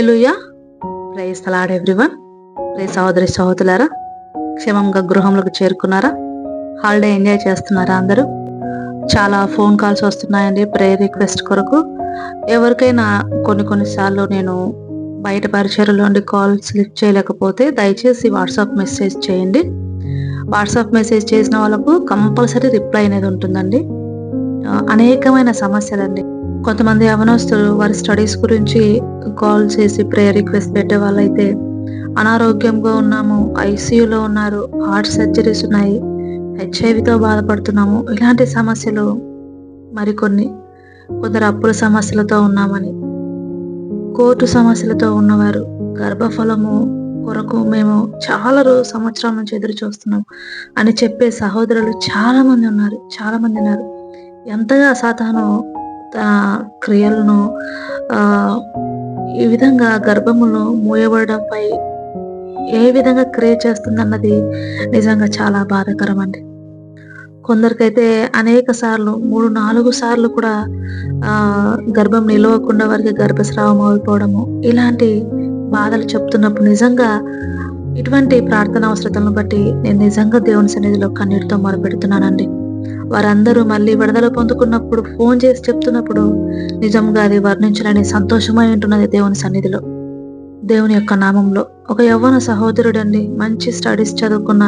Hallelujah praise the Lord everyone praise సహోదరి సహోదరులారా క్షేమంగా గృహంలోకి చేరుకున్నారా? హాలిడే ఎంజాయ్ చేస్తున్నారా అందరూ? చాలా ఫోన్ కాల్స్ వస్తున్నాయండి ప్రేయర్ రిక్వెస్ట్ కొరకు. ఎవరికైనా కొన్ని కొన్నిసార్లు నేను బయట పరిచయలోండి కాల్స్ లిఫ్ట్ చేయలేకపోతే దయచేసి వాట్సాప్ మెసేజ్ చేయండి. వాట్సాప్ మెసేజ్ చేసిన వాళ్ళకు కంపల్సరీ రిప్లై అనేది ఉంటుందండి. అనేకమైన సమస్యలండి. కొంతమంది అవనస్తులు వారి స్టడీస్ గురించి కాల్ చేసి ప్రేయర్ రిక్వెస్ట్ పెట్టే వాళ్ళైతే అనారోగ్యంగా ఉన్నాము ఐసీయూలో ఉన్నారు హార్ట్ సర్జరీస్ ఉన్నాయి హెచ్ఐవితో బాధపడుతున్నాము ఇలాంటి సమస్యలు మరికొన్ని. కొందరు అప్పుల సమస్యలతో ఉన్నామని. కోర్టు సమస్యలతో ఉన్నవారు గర్భఫలము కొరకు మేము చాలా రోజు సంవత్సరాల నుంచి ఎదురు చూస్తున్నాం అని చెప్పే సహోదరులు చాలా మంది ఉన్నారు చాలా మంది ఉన్నారు. ఎంతగా సాతాను క్రియలను ఈ విధంగా గర్భమును మూయబడడంపై ఏ విధంగా క్రియ చేస్తుందన్నది నిజంగా చాలా బాధాకరం అండి కొందరికైతే అనేక సార్లు మూడు నాలుగు సార్లు కూడా గర్భం నిలవకుండా వారికి గర్భస్రావం అయిపోవడము ఇలాంటి బాధలు చెప్తున్నప్పుడు నిజంగా ఇటువంటి ప్రార్థన అవసరతలను బట్టి నేను నిజంగా దేవుని సన్నిధిలో కన్నీటితో మొరపెడుతున్నానండి. వారందరూ మళ్ళీ విడుదల పొందుకున్నప్పుడు ఫోన్ చేసి చెప్తున్నప్పుడు నిజంగా అది వర్ణించలేని సంతోషమై ఉంటున్నది దేవుని సన్నిధిలో. దేవుని యొక్క నామంలో ఒక యవ్వన సహోదరుడండి మంచి స్టడీస్ చదువుకున్న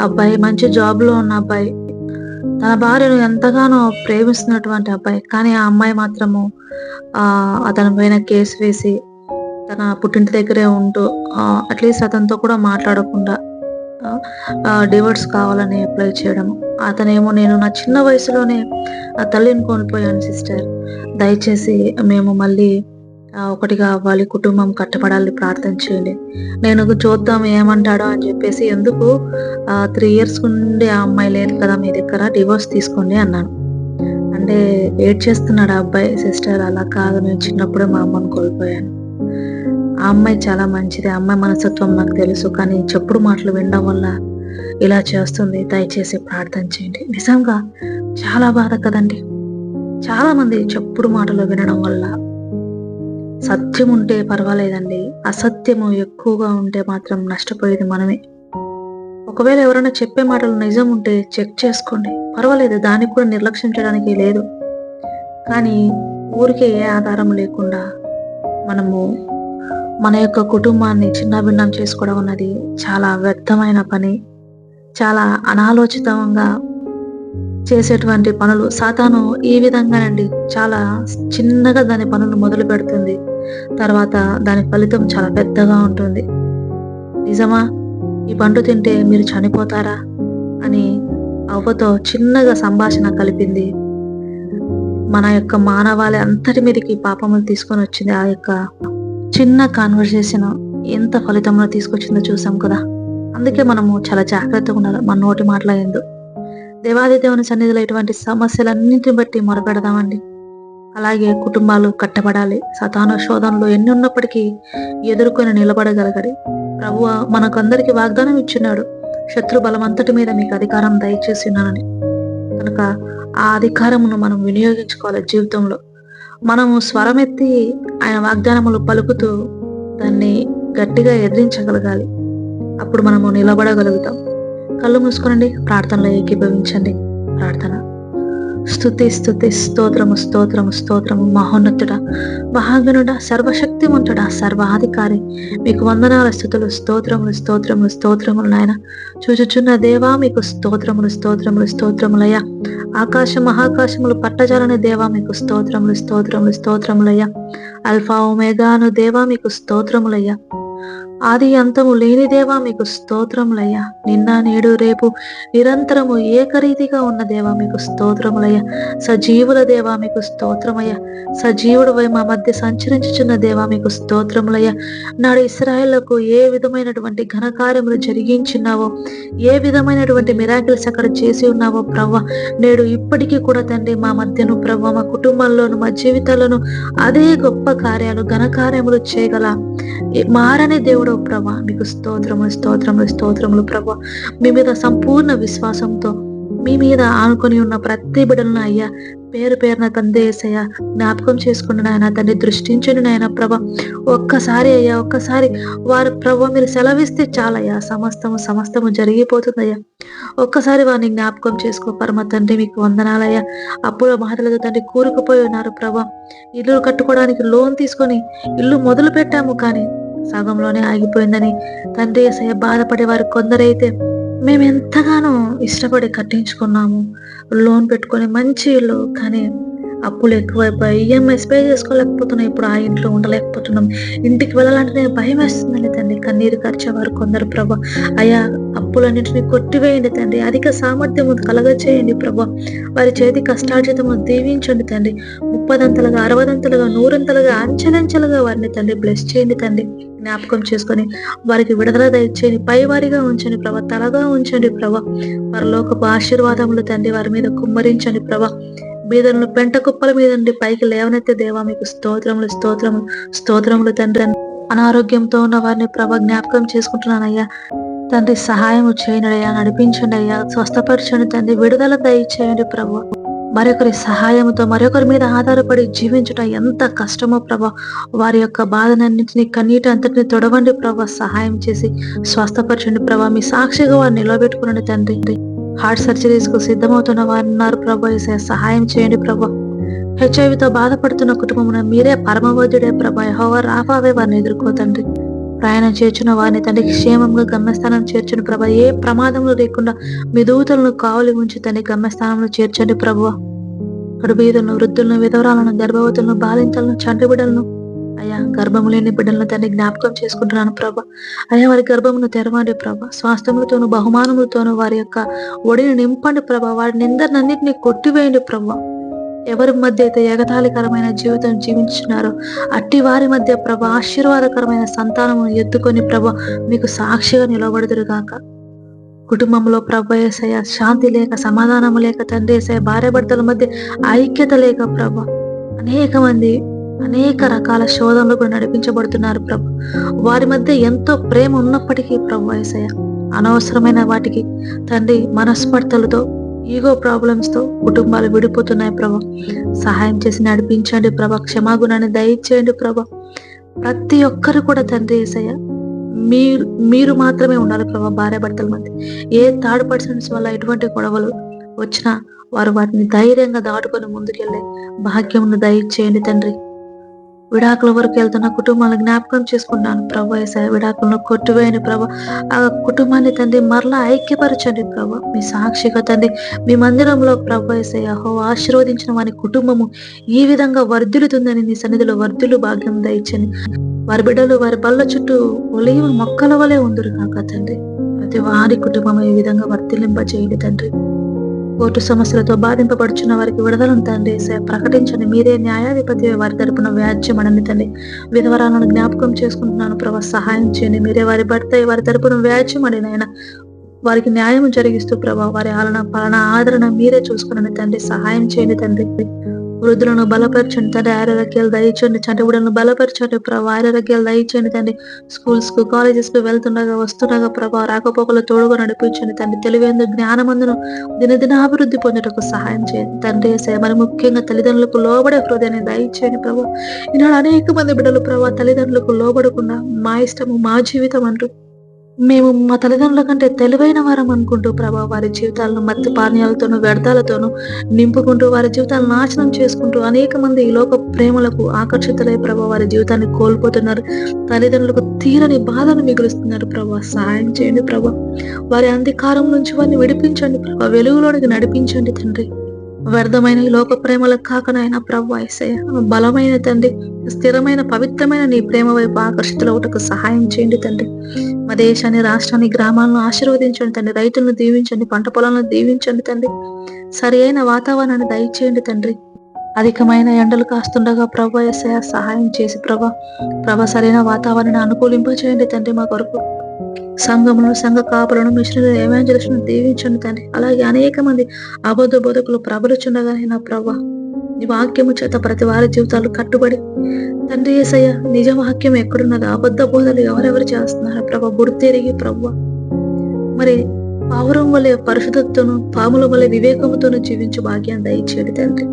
అబ్బాయి మంచి జాబ్లో ఉన్న అబ్బాయి. తన భార్యను ఎంతగానో ప్రేమిస్తున్నటువంటి అబ్బాయి. కానీ ఆ అమ్మాయి మాత్రము ఆ అతని పైన కేసు వేసి తన పుట్టింటి దగ్గరే ఉంటూ అట్లీస్ట్ అతనితో కూడా మాట్లాడకుండా డివోర్స్ కావాలని అప్లై చేయడం. అతనేమో నేను నా చిన్న వయసులోనే ఆ తల్లిని కోల్పోయాను సిస్టర్ దయచేసి మేము మళ్ళీ ఒకటిగా అవ్వాలి కుటుంబం కట్టబడాలి ప్రార్థన చేయండి. నేను చూద్దాం ఏమంటాడో అని చెప్పేసి ఎందుకు త్రీ ఇయర్స్ నుండి ఆ అమ్మాయి లేదు కదా మీ దగ్గర డివోర్స్ తీసుకోండి అన్నాను. అంటే ఏడ్ చేస్తున్నాడు ఆ అబ్బాయి సిస్టర్ అలా కాదు నేను చిన్నప్పుడే మా అమ్మని కోల్పోయాను. ఆ అమ్మాయి చాలా మంచిది. ఆ అమ్మాయి మనస్తత్వం నాకు తెలుసు. కానీ చెప్పుడు మాటలు వినడం వల్ల ఇలా చేస్తుంది. దయచేసి ప్రార్థన చేయండి. నిజంగా చాలా బాధ కదండి. చాలా మంది చెప్పుడు మాటలు వినడం వల్ల సత్యం ఉంటే పర్వాలేదండి. అసత్యము ఎక్కువగా ఉంటే మాత్రం నష్టపోయేది మనమే. ఒకవేళ ఎవరైనా చెప్పే మాటలు నిజం ఉంటే చెక్ చేసుకోండి. పర్వాలేదు దానికి కూడా నిర్లక్ష్యం చేయడానికి లేదు. కానీ ఊరికే ఏ ఆధారం లేకుండా మనము మన యొక్క కుటుంబాన్ని చిన్నభిన్నం చేసుకోవడం అన్నది చాలా వ్యర్థమైన పని. చాలా అనాలోచితంగా చేసేటువంటి పనులు. సాతాను ఈ విధంగానండి చాలా చిన్నగా దాని పనులు మొదలు పెడుతుంది. తర్వాత దాని ఫలితం చాలా పెద్దగా ఉంటుంది. నిజమా? ఈ పండు తింటే మీరు చనిపోతారా? అని అవ్వతో చిన్నగా సంభాషణ కలిపింది. మన యొక్క మానవాళి అంతటి మీదకి పాపములు తీసుకొని వచ్చింది ఆ యొక్క చిన్న కాన్వర్సేషన్ ఎంత ఫలితంలో తీసుకొచ్చిందో చూసాం కదా. అందుకే మనము చాలా జాగ్రత్తగా ఉండాలి మన నోటి మాట్లాడేందు దేవాది దేవుని సన్నిధిలో ఇటువంటి సమస్యలన్నింటిని బట్టి మొరపెడదామండి. అలాగే కుటుంబాలు కట్టబడాలి సతాన శోధనలు ఎన్ని ఉన్నప్పటికీ ఎదుర్కొని నిలబడగలగడి ప్రభు మనకందరికి వాగ్దానం ఇచ్చున్నాడు. శత్రు బలమంతటి మీద మీకు అధికారం దయచేసి ఉన్నానని. కనుక ఆ అధికారమును మనం వినియోగించుకోవాలి జీవితంలో. మనము స్వరమెత్తి ఆయన వాగ్దానములు పలుకుతూ దాన్ని గట్టిగా ఎదిరించగలగాలి. అప్పుడు మనము నిలబడగలుగుతాం. కళ్ళు మూసుకోనండి ప్రార్థనలో ఏకీభవించండి. ప్రార్థన. స్థుతి స్థుతి స్తోత్రము స్తోత్రము స్తోత్రము. మహోన్నతుడ మహాగణుడ సర్వశక్తిమంతుడ సర్వాధికారి. మీకు వందనాల స్థుతులు స్తోత్రములు స్తోత్రములు స్తోత్రములు నాయన. చూచుచున్న దేవా మీకు స్తోత్రములు స్తోత్రములు స్తోత్రములయ్యా. ఆకాశ మహాకాశములు పట్టజాలని దేవా మీకు స్తోత్రములు స్తోత్రములు స్తోత్రములయ్యా. అల్ఫా ఒమేగాను దేవా మీకు స్తోత్రములయ్యా. ఆది అంతము లేని దేవా మీకు స్తోత్రములయ్యా. నిన్న నేడు రేపు నిరంతరము ఏకరీతిగా ఉన్న దేవా మీకు స్తోత్రములయ్యా. సజీవుల దేవా మీకు స్తోత్రమయ్యా. సజీవుడు మా మధ్య సంచరించుచున్న దేవా మీకు స్తోత్రములయ్యా. నాడు ఇస్రాయేళ్ళకు ఏ విధమైనటువంటి ఘనకార్యములు జరిగించున్నావో ఏ విధమైనటువంటి మిరాకిల్స్ అక్కడ చేసి ఉన్నావో ప్రవ్వ నేడు ఇప్పటికీ కూడా తండ్రి మా మధ్యను ప్రవ్వ మా కుటుంబంలోను మా జీవితాలను అదే గొప్ప కార్యాలు ఘనకార్యములు చేయగల మారని దేవుడు ప్రభా? మీకు స్తోత్రములు స్తోత్రములు స్తోత్రములు ప్రభా. మీ మీద సంపూర్ణ విశ్వాసంతో మీ మీద ఆనుకొని ఉన్న ప్రతి బిడ్డలను అయ్యా పేరు పేరున తండ్రి జ్ఞాపకం చేసుకుని నాయన తండ్రి దృష్టించండి నాయన ప్రభ. ఒక్కసారి అయ్యా ఒక్కసారి వారు ప్రభ మీరు సెలవిస్తే చాలయ్యా. సమస్తము సమస్తము జరిగిపోతుందయ్యా. ఒక్కసారి వారిని జ్ఞాపకం చేసుకో పరమ తండ్రి మీకు వందనాలయ్యా. అప్పుల మాటలతో తండ్రి కూరుకుపోయి ఉన్నారు ప్రభ. ఇల్లు కట్టుకోవడానికి లోన్ తీసుకొని ఇల్లు మొదలు పెట్టాము కానీ సగంలోనే ఆగిపోయిందని తండ్రి ఏసయ్య బాధపడే వారు కొందరైతే మేము ఎంతగానో ఇష్టపడి కట్టించుకున్నాము. లోన్ పెట్టుకొని మంచి ఇల్లు కానీ అప్పులు ఎక్కువైపోయి ఈఎంఐస్ పే చేసుకోలేకపోతున్నాం. ఇప్పుడు ఆ ఇంట్లో ఉండలేకపోతున్నాం. ఇంటికి వెళ్ళాలంటేనే భయం వేస్తుందండి కన్నీరు ఖర్చేవారు కొందరు ప్రభ. అయా అప్పులన్నింటినీ కొట్టివేయండి తండ్రి. అధిక సామర్థ్యము కలగచేయండి ప్రభ. వారి చేతి కష్టార్జితము దీవించండి తండ్రి. ముప్పదంతలుగా అరవదంతలుగా నూరంతలుగా అంచెలంచెలుగా వారిని తండ్రి బ్లెస్ చేయండి తండ్రి. జ్ఞాపకం చేసుకొని వారికి విడుదల దయచేయండి. పైవారిగా ఉంచండి ప్రభ. తలగా ఉంచండి ప్రభ. పరలోకపు ఆశీర్వాదములు తండ్రి వారి మీద కుమ్మరించండి ప్రభ. బీదలను పెంట కుప్పల మీద నుండి పైకి లేవనెత్తే దేవా మీకు స్తోత్రములు స్తోత్రములు స్తోత్రములు తండ్రి. అనారోగ్యంతో ఉన్న వారిని ప్రభ జ్ఞాపకం చేసుకుంటున్నానయ్యా. తండ్రి సహాయం చేయండి అయ్యా నడిపించండి అయ్యా స్వస్థపరచండి తండ్రి విడుదల దయచేయండి ప్రభు. మరొకరి సహాయంతో మరొకరి మీద ఆధారపడి జీవించడం ఎంత కష్టమో ప్రభా. వారి యొక్క బాధనన్నింటినీ కన్నీటి అంతటిని తొడవండి ప్రభా సహాయం చేసి స్వస్థపరచండి ప్రభా. మీ సాక్షిగా వారిని నిలబెట్టుకునండి తండ్రి. హార్ట్ సర్జరీస్కు సిద్ధమవుతున్న వారు ఉన్నారు ప్రభా సహాయం చేయండి ప్రభా. హెచ్ఐవితో బాధపడుతున్న కుటుంబమున మీరే పరమవైద్యుడే ప్రభా యెహోవా రాఫావే వారిని ఎదుర్కోతండి ప్రయాణం చేర్చిన వారిని తండ్రి క్షేమంగా గమ్యస్థానం చేర్చండి ప్రభా. ఏ ప్రమాదంలో లేకుండా మీ దూతలను కావలి ఉంచి తండ్రి గమ్యస్థానంలో చేర్చండి ప్రభు. కడుబీదులను వృద్ధులను విధవరాలను గర్భవతులను బాలింతలను చంటి బిడ్డలను అయ్యా గర్భము లేని బిడ్డలను తండ్రి జ్ఞాపకం చేసుకుంటున్నాను ప్రభ. అయ్యా వారి గర్భమును తెరవండి ప్రభ. స్వాస్థ్యములతోను బహుమానములతోను వారి యొక్క ఒడిని నింపండి ప్రభ. వారిని నిందరినన్నింటినీ కొట్టివేయండి ప్రభా. ఎవరి మధ్య అయితే ఎగతాళికరమైన జీవితం జీవించున్నారో అట్టి వారి మధ్య ప్రభ ఆశీర్వాదకరమైన సంతానమును ఎత్తుకొని ప్రభ మీకు సాక్షిగా నిలబడుదురుగాక కుటుంబంలో ప్రభ ఏసయ శాంతి లేక సమాధానము లేక తండ్రి ఏసయ భార్య భర్తల మధ్య ఐక్యత లేక ప్రభ అనేక మంది అనేక రకాల శోధనలు కూడా నడిపించబడుతున్నారు ప్రభు. వారి మధ్య ఎంతో ప్రేమ ఉన్నప్పటికీ ప్రభు ఏసయ అనవసరమైన వాటికి తండ్రి మనస్పర్ధలతో ఈగో ప్రాబ్లమ్స్తో కుటుంబాలు విడిపోతున్నాయి ప్రభ. సహాయం చేసి నడిపించండి ప్రభ. క్షమాగుణాన్ని దయచేయండి ప్రభ. ప్రతి ఒక్కరు కూడా తండ్రి ఏసయ్య మీరు మీరు మాత్రమే ఉండాలి ప్రభా భార్య భర్తల మధ్య. ఏ థర్డ్ పర్సన్స్ వల్ల ఎటువంటి గొడవలు వచ్చినా వారు వాటిని ధైర్యంగా దాటుకొని ముందుకెళ్ళే భాగ్యం దయచేయండి తండ్రి. విడాకుల వరకు వెళ్తున్న కుటుంబాలను జ్ఞాపకం చేసుకున్నాను. ప్రభా ఏసయ విడాకులను కొట్టువేయని ప్రభా. ఆ కుటుంబాన్ని తండ్రి మరలా ఐక్యపరచండి ప్రభా. మీ సాక్షిగా తండ్రి మీ మందిరంలో ప్రభా ఏసయ హో ఆశీర్వదించిన వారి కుటుంబము ఈ విధంగా వర్ధిల్లుతుందని నీ సన్నిధిలో వర్ధులు భాగ్యం దయచని వారి బిడ్డలు వారి బల్ల చుట్టూ ఒలియ మొక్కల వలె ఉందరు కాక తండ్రి. ప్రతి వారి కుటుంబం ఈ విధంగా వర్తిలింప చేయండి తండ్రి. కోర్టు సమస్యలతో బాధింపబడుచున్న వారికి విడుదలను తండ్రి ప్రకటించండి. మీరే న్యాయాధిపతి వారి తరపున వ్యాజ్యం అనని తండ్రి. విధవరాలను జ్ఞాపకం చేసుకుంటున్నాను. ప్రభా సహాయం చేయండి. మీరే వారి భర్త వారి తరపున వ్యాజ్యం అని నాయన. వారికి న్యాయం జరిగిస్తూ ప్రభా వారి ఆలన పాలన ఆదరణ మీరే చూసుకుని తండ్రి. సహాయం చేయండి తండ్రి. వృద్ధులను బలపరచండి. తండ్రి ఆరోగ్యాలు దయచండి చంటిబుడలను బలపరచండి. ప్రభా ఆరోగ్యాలు దయచండి తండ్రి. స్కూల్స్కు కాలేజెస్కు వెళ్తుండగా వస్తుండగా ప్రభా రాకపోకలు తోడుగా నడిపించండి తండ్రి. తెలివేందు జ్ఞానమందును దినదిన అభివృద్ధి పొందుటకు సహాయం చేయండి తండ్రి. మరి ముఖ్యంగా తల్లిదండ్రులకు లోబడే హృదయాన్ని దయచేయండి ప్రభా. ఈనాడు అనేక మంది బిడ్డలు ప్రభా తల్లిదండ్రులకు లోబడకుండా మా ఇష్టము మా జీవితం అంటూ మేము మా తల్లిదండ్రుల కంటే తెలివైన వారం అనుకుంటూ ప్రభా వారి జీవితాలను మత్తు పానీయాలతోనూ వ్యర్థాలతోనూ నింపుకుంటూ వారి జీవితాలను నాశనం చేసుకుంటూ అనేక మంది ఈ లోక ప్రేమలకు ఆకర్షితులై ప్రభా వారి జీవితాన్ని కోల్పోతున్నారు. తల్లిదండ్రులకు తీరని బాధను మిగులుస్తున్నారు ప్రభా. సాయం చేయండి ప్రభా. వారి అంధకారం నుంచి వారిని విడిపించండి ప్రభా. వెలుగులోనికి నడిపించండి తండ్రి. వ్యర్థమైన ఈ లోక ప్రేమలకు కాకనైనా ప్రభు ఐసయ బలమైన తండ్రి స్థిరమైన పవిత్రమైన నీ ప్రేమ వైపు ఆకర్షితులవుటకు సహాయం చేయండి తండ్రి. మా దేశాన్ని రాష్ట్రాన్ని గ్రామాలను ఆశీర్వదించండి తండ్రి. రైతులను దీవించండి పంట పొలాలను దీవించండి తండ్రి. సరి అయిన వాతావరణాన్ని దయచేయండి తండ్రి. అధికమైన ఎండలు కాస్తుండగా ప్రభా ఎస్ఐ సహాయం చేసి ప్రభా ప్రభా సరైన వాతావరణాన్ని అనుకూలింపచేయండి తండ్రి మా కొరకు. సంఘములను సంఘ కాపులను మిషనరీ ఏమాంజలిస్టును దీవించండి తండ్రి. అలాగే అనేక మంది అబద్ధ బోధకులు ప్రబలుచుండగానే నా ప్రభా నీ వాక్యము చేత ప్రతి వారి జీవితాలు కట్టుబడి తండ్రి ఏసయ్య నిజ వాక్యం ఎక్కడున్నదో? అబద్ధ బోధలు ఎవరెవరు చేస్తున్నారు? ప్రభ బుడితేరిగి ప్రభు మరి పావురం వలె పరిశుద్ధతను పాముల వలె వివేకముతోను జీవించు భాగ్యాన్ని దయచేయండి తండ్రి.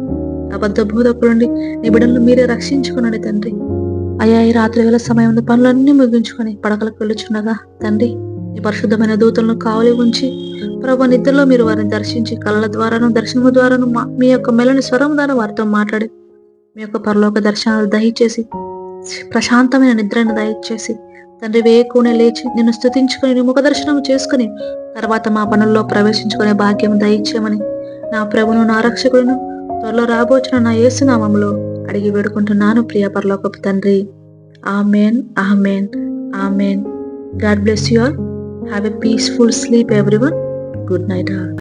అబద్ధ బోధకులండి నిబిడలను మీరే రక్షించుకునండి తండ్రి. అయ్యా ఈ రాత్రి వేళ సమయంలో పనులన్నీ ముగించుకొని పడకలకు వెళ్ళుచున్నగా తండ్రి నీ పరిశుద్ధమైన దూతలను కావలి ఉంచి ప్రభు నిద్రలో మీరు వారిని దర్శించి కళల ద్వారాను దర్శనము ద్వారాను మీ యొక్క మెలని స్వరం ద్వారా వారితో మాట్లాడి మీ యొక్క పరలోక దర్శనాలు దయచేసి ప్రశాంతమైన నిద్రను దయచేసి తండ్రి వేయకుండా లేచి నిన్ను స్తుతించుకొని నీ ముఖ దర్శనం చేసుకుని తర్వాత మా పనుల్లో ప్రవేశించుకునే భాగ్యం దయచేయమని నా ప్రభును నా రక్షకులను త్వరలో రాబోచిన నా యేసునామంలో అడిగి వేడుకుంటున్నాను ప్రియ పరలోకపు తండ్రి. Amen amen amen. God bless you all. Have a peaceful sleep everyone. Good night all.